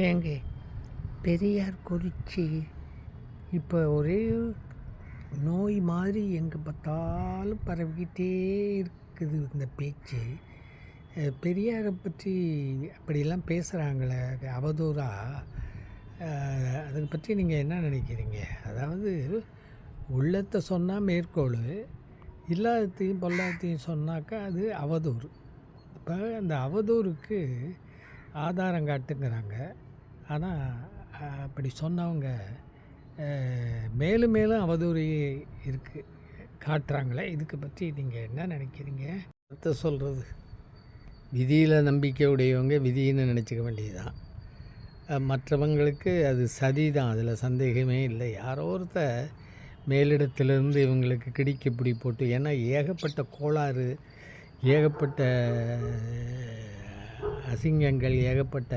ஏங்க பெரியார் குறிச்சி இப்போ ஒரே நோய் மாதிரி எங்கே பார்த்தாலும் பரவிக்கிட்டே இருக்குது இந்த பேச்சு. பெரியாரை பற்றி அப்படிலாம் பேசுகிறாங்களே அது அவதூறாக அதை பற்றி நீங்கள் என்ன நினைக்கிறீங்க? அதாவது உள்ளத்தை சொன்னால் மேற்கோள் இல்லாததையும் பொல்லாததையும் சொன்னாக்கா அது அவதூறு. இப்போ அந்த அவதூறுக்கு ஆதாரம் காட்டுங்கிறாங்க. ஆனால் அப்படி சொன்னவங்க மேலும் மேலும் அவதூறு இருக்குது காட்டுறாங்களே. இதுக்கு பற்றி நீங்கள் என்ன நினைக்கிறீங்க? அடுத்த சொல்கிறது விதியில் நம்பிக்கை உடையவங்க விதின்னு நினச்சிக்க வேண்டியதுதான். மற்றவங்களுக்கு அது சதி தான் அதில் சந்தேகமே இல்லை. யாரோ ஒருத்த மேலிடத்திலிருந்து இவங்களுக்கு கிடிக்கு பிடி போட்டு ஏன்னா ஏகப்பட்ட கோளாறு ஏகப்பட்ட அசிங்கங்கள் ஏகப்பட்ட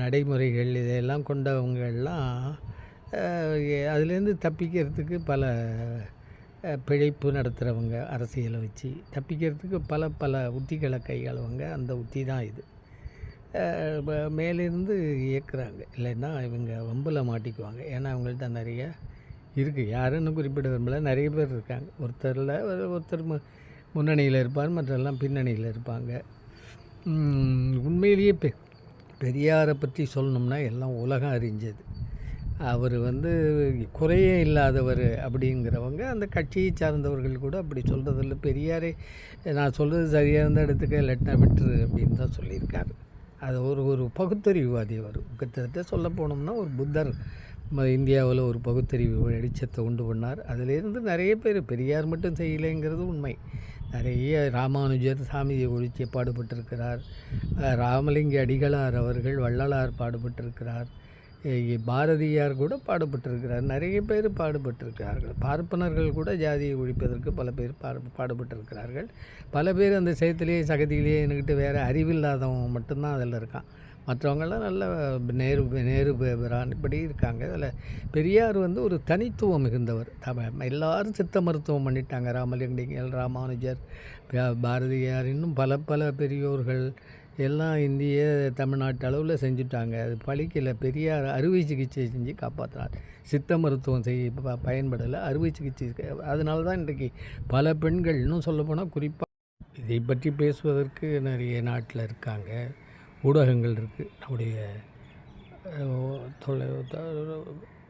நடைமுறைகள் இதையெல்லாம் கொண்டவங்கெல்லாம் அதுலேருந்து தப்பிக்கிறதுக்கு பல பிழைப்பு நடத்துகிறவங்க அரசியலை வச்சு தப்பிக்கிறதுக்கு பல பல உத்திகளை கையாளுவங்க அந்த உத்தி தான் இது. மேலேருந்து இயக்குறாங்க. இல்லைன்னா இவங்க வம்பில் மாட்டிக்குவாங்க. ஏன்னா அவங்கள்ட்ட நிறைய இருக்குது யாருன்னு குறிப்பிட விரும்பல. நிறைய பேர் இருக்காங்க. ஒருத்தரில் ஒருத்தர் மு முன்னணியில் இருப்பார். மற்றெல்லாம் பின்னணியில் இருப்பாங்க. உண்மையிலேயே பெ பெரியாரை பற்றி சொல்லணும்னா எல்லாம் உலகம் அறிஞ்சது. அவர் வந்து குறையே இல்லாதவர் அப்படிங்கிறவங்க அந்த கட்சியை சார்ந்தவர்கள் கூட அப்படி சொல்கிறதில்ல பெரியாரே நான் சொல்கிறது சரியாக இருந்தால் எடுத்துக்க இல்லாட்டினா விட்டுரு அப்படின்னு தான் சொல்லியிருக்காரு. அது ஒரு ஒரு பகுத்தறிவுவாதி அவர். கிட்டத்தட்ட சொல்ல போனோம்னா ஒரு புத்தர் இந்தியாவில் ஒரு பகுத்தறிவு வெளிச்சத்தை உண்டு பண்ணார். அதிலேருந்து நிறைய பேர் பெரியார் மட்டும் செய்யலைங்கிறது உண்மை. நிறைய ராமானுஜர் சாமியை ஒழிச்சு பாடுபட்டிருக்கிறார். ராமலிங்க அடிகளார் அவர்கள் வள்ளலார் பாடுபட்டிருக்கிறார். பாரதியார் கூட பாடுபட்டிருக்கிறார். நிறைய பேர் பாடுபட்டிருக்கிறார்கள். பார்ப்பனர்கள் கூட ஜாதியை ஒழிப்பதற்கு பல பேர் பாடு பாடுபட்டிருக்கிறார்கள். பல பேர் அந்த சேத்திலேயே சகதியிலேயே நின்றுக்கிட்டு வேறு அறிவில்லாதவன் மட்டும்தான் அதில் இருக்கான். மற்றவங்கெல்லாம் நல்ல நேரு நேரு பிரான் இப்படி இருக்காங்க. அதில் பெரியார் வந்து ஒரு தனித்துவம் மிகுந்தவர். தமிழ் எல்லாரும் சித்த மருத்துவம் பண்ணிட்டாங்க. ராமலிங்கடிகள் ராமானுஜர் பாரதியார் இன்னும் பல பல பெரியோர்கள் எல்லாம் இந்திய தமிழ்நாட்டு அளவில் செஞ்சுட்டாங்க. அது பழிக்கல. பெரியார் அறுவை சிகிச்சை செஞ்சு காப்பாற்றினார் சித்த மருத்துவம் செய்ய ப- பயன்படலை. அறுவை சிகிச்சை அதனால தான் இன்றைக்கு பல பெண்கள் இன்னும் சொல்லப்போனால் குறிப்பாக இதை பற்றி பேசுவதற்கு நிறைய நாட்டில் இருக்காங்க. ஊடகங்கள் இருக்குது நம்முடைய தொலை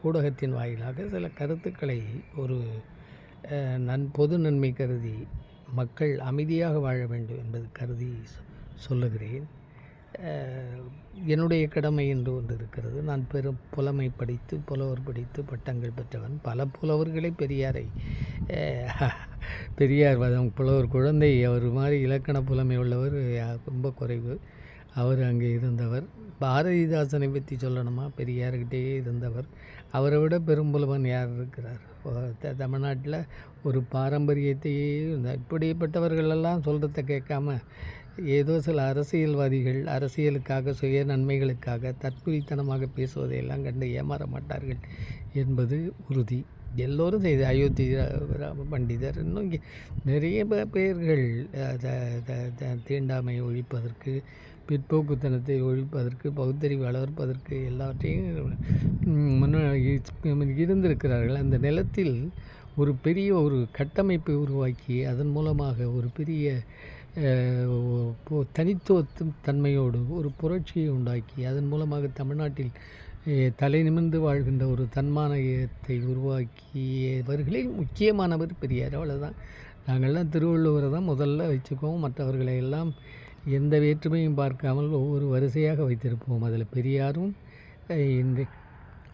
ஊடகத்தின் வாயிலாக சில கருத்துக்களை ஒரு நன் பொது நன்மை கருதி மக்கள் அமைதியாக வாழ வேண்டும் என்பது கருதி சொ- சொல்லுகிறேன். என்னுடைய கடமை என்று ஒன்று இருக்கிறது. நான் பெரும் புலமை படித்து புலவர் படித்து பட்டங்கள் பெற்றவன். பல புலவர்களை பெரியாரை பெரியார் வதம் புலவர் குழந்தை அவர் மாதிரி இலக்கண புலமை உள்ளவர் ரொம்ப குறைவு. அவர் அங்கே இருந்தவர். பாரதிதாசனை பற்றி சொல்லணுமா? பெரியார்கிட்டயே இருந்தவர். அவரை விட பெரும்புலவன் யார் இருக்கிறார்? த- தமிழ்நாட்டில் ஒரு பாரம்பரியத்தையே இப்படிப்பட்டவர்களெல்லாம் சொல்கிறத கேட்காம ஏதோ சில அரசியல்வாதிகள் அரசியலுக்காக சுய நன்மைகளுக்காக தற்குறித்தனமாக பேசுவதையெல்லாம் கண்டு ஏமாற மாட்டார்கள் என்பது உறுதி. எல்லோரும் செய்து அயோத்தி ரா- ராம பண்டிதர் இன்னும் இங்கே நிறைய பேர்கள் த- த- த- ஒழிப்பதற்கு பிற்போக்குத்தனத்தை ஒழிப்பதற்கு பகுத்தறிவு வளர்ப்பதற்கு எல்லாவற்றையும் முன்ன இருந்திருக்கிறார்கள். அந்த நிலத்தில் ஒரு பெரிய ஒரு கட்டமைப்பை உருவாக்கி அதன் மூலமாக ஒரு பெரிய தனித்துவத்தும் தனித்துவ தன்மையோடு ஒரு புரட்சியை உண்டாக்கி அதன் மூலமாக தமிழ்நாட்டில் தலை நிமிர்ந்து வாழ்கின்ற ஒரு தன்மானத்தை உருவாக்கியவர்களில் முக்கியமானவர் பெரியார். அவ்வளோதான் நாங்கள்லாம் திருவள்ளுவரை தான் முதல்ல வச்சுக்குவோம். மற்றவர்களை எல்லாம் எந்த வேற்றுமையும் பார்க்காமல் ஒவ்வொரு வரிசையாக வைத்திருப்போம். அதில் பெரியாரும் அஹ், இந்த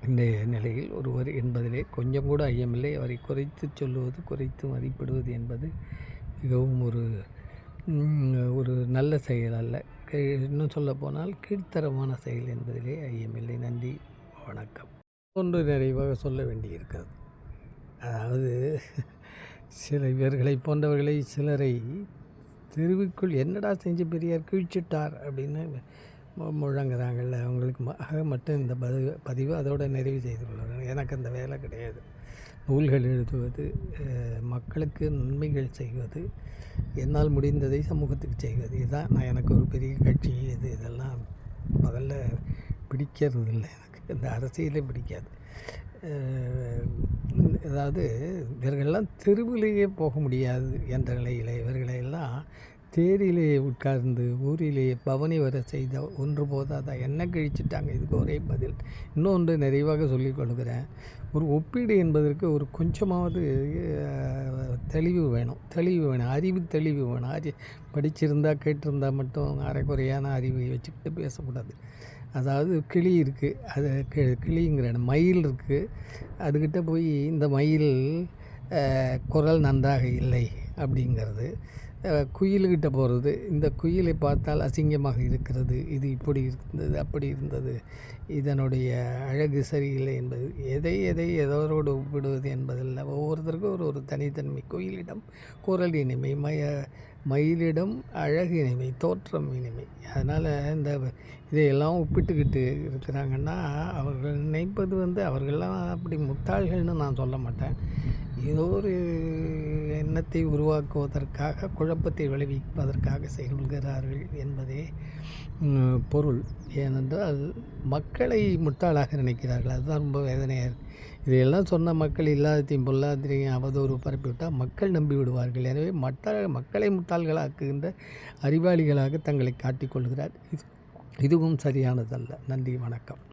இந்த நிலையில் ஒருவர் என்பதிலே கொஞ்சம் கூட ஐயமில்லை. அவரை குறைத்து சொல்லுவது குறைத்து மதிப்பிடுவது என்பது மிகவும் ஒரு ஒரு நல்ல செயல் அல்ல. இன்னும் சொல்லப்போனால் கீழ்த்தரமான செயல் என்பதிலே ஐயமில்லை. நன்றி வணக்கம். ஒன்று நிறைவாக சொல்ல வேண்டியிருக்கிறது. அதாவது சில இவர்களை போன்றவர்களை சிலரை தெருவுக்குள் என்னடா செஞ்சு பெரியார் கிழிச்சிட்டார் அப்படின்னு முழங்குறாங்கள்ல. அவங்களுக்கு ஆக மட்டும் இந்த பதிவு பதிவு அதோட நிறைவு செய்து கொள்கிறேன் எனக்கு அந்த வேலை கிடையாது. நூல்கள் எழுதுவது மக்களுக்கு நன்மைகள் செய்வது என்னால் முடிந்ததை சமூகத்துக்கு செய்வது. இதுதான் நான் எனக்கு ஒரு பெரிய கட்சி. இது இதெல்லாம் முதல்ல பிடிக்கிறது இல்லை எனக்கு. இந்த அரசியலே பிடிக்காது. அதாவது இவர்கள்லாம் தெருவிலேயே போக முடியாது என்ற நிலையில். இவர்களையெல்லாம் தேரிலேயே உட்கார்ந்து ஊரிலேயே பவனி வர செய்த ஒன்று போதாதா? என்ன கழிச்சிட்டாங்க? இதுக்கு ஒரே பதில். இன்னொன்று நிறைவாக சொல்லிக் கொள்கிறேன். ஒரு ஒப்பீடு என்பதற்கு ஒரு கொஞ்சமாவது தெளிவு வேணும். தெளிவு வேணும். அறிவு தெளிவு வேணும். அறி படிச்சிருந்தா கேட்டிருந்தா மட்டும் அரைக்குறையான அறிவை வச்சுக்கிட்டு பேசக்கூடாது. அதாவது கிளி இருக்குது அது கிளிங்கிற மயில் இருக்குது அதுக்கிட்ட போய் இந்த மயில் குரல் நன்றாக இல்லை அப்படிங்கிறது. குயில்கிட்ட குயிலுக்கிட்ட போகிறது இந்த குயிலை பார்த்தால் அசிங்கமாக இருக்கிறது. இது இப்படி இருந்தது அப்படி இருந்தது. இதனுடைய அழகு சரியில்லை என்பது எதை எதை எதோரோடு ஒப்பிடுவது என்பதில்லை. ஒவ்வொருத்தருக்கும் ஒரு ஒரு தனித்தன்மை. குயிலிடம் குரல் இனிமை மய மயிலிடம் அழகு இனிமை தோற்றம் இனிமை. அதனால் இந்த இதையெல்லாம் ஒப்பிட்டுக்கிட்டு இருக்கிறாங்கன்னா அவர்கள் நினைப்பது வந்து அவர்கள்லாம் அப்படி முட்டாள்கள்னு நான் சொல்ல மாட்டேன். ஏதோ ஒரு எண்ணத்தை உருவாக்குவதற்காக குழப்பத்தை விளைவிப்பதற்காக செயல்கிறார்கள் என்பதே பொருள். ஏனென்றால் மக்களை முட்டாளாக நினைக்கிறார்கள். அதுதான் ரொம்ப வேதனையாக இருக்குது இதையெல்லாம் சொன்ன மக்கள் இல்லாதத்தையும் பொல்லாதத்தையும் அவதூறு பரப்பிவிட்டால் மக்கள் நம்பி விடுவார்கள். எனவே மட்ட மக்களை முட்டாள்களாக்குகின்ற அறிவாளிகளாக தங்களை காட்டிக்கொள்கிறார் இது இதுவும் சரியானதல்ல. நன்றி வணக்கம்.